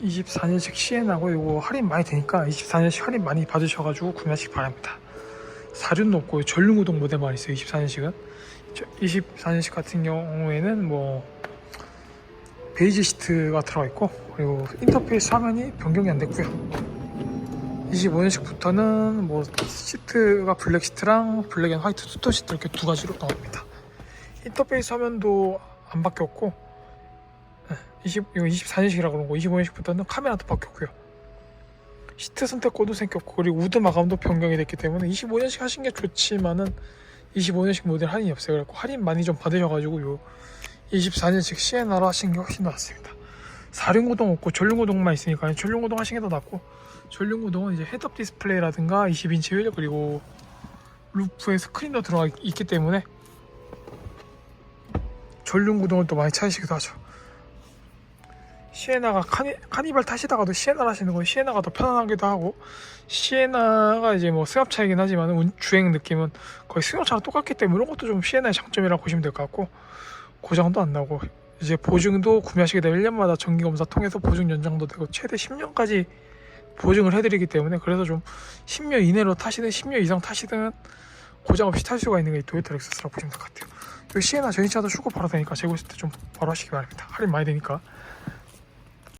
24년식 시엔하고 이거 할인 많이 되니까 24년식 할인 많이 받으셔가지고 구매하시기 바랍니다. 사륜도 없고 전륜구동 모델만 있어요. 24년식은 24년식 같은 경우에는 뭐 베이지 시트가 들어가 있고 그리고 인터페이스 화면이 변경이 안 됐고요. 25년식부터는 뭐 시트가 블랙 시트랑 블랙 앤 화이트 투톤 시트 이렇게 두 가지로 나옵니다. 인터페이스 화면도 안 바뀌었고 20, 이거 24년식이라 그런 거 25년식부터는 카메라도 바뀌었고요. 시트 선택 코도 생겼고 그리고 우드 마감도 변경이 됐기 때문에 25년식 하신 게 좋지만은 25년식 모델 할인이 없어요. 그래서 할인 많이 좀 받으셔가지고 요 24년식 시에나로 하신 게 훨씬 낫습니다. 사륜구동 없고 전륜구동만 있으니까 전륜구동 하시는 게더 낫고 전륜구동은 이제 헤드업 디스플레이라든가 20인치 휠 그리고 루프에 스크린도 들어가 있- 있기 때문에 전륜구동을 또 많이 찾으시기도 하죠. 시에나가 카니, 카니발 타시다가도 시에나를 하시는 건 시에나가 더 편안하기도 하고 시에나가 이제 뭐 승합차이긴 하지만 운- 주행 느낌은 거의 승용차랑 똑같기 때문에 이런 것도 좀 시에나의 장점이라고 보시면 될 것 같고 고장도 안 나고 이제 보증도 구매하시게 되면 1년마다 정기검사 통해서 보증 연장도 되고 최대 10년까지 보증을 해드리기 때문에 그래서 좀 10년 이내로 타시든 10년 이상 타시든 고장 없이 탈 수가 있는 게 도요타 렉서스라고 보시면 될 것 같아요. 이 시에나 전시차도 출고 바로 되니까 재고 있을 때 좀 바로 하시기 바랍니다. 할인 많이 되니까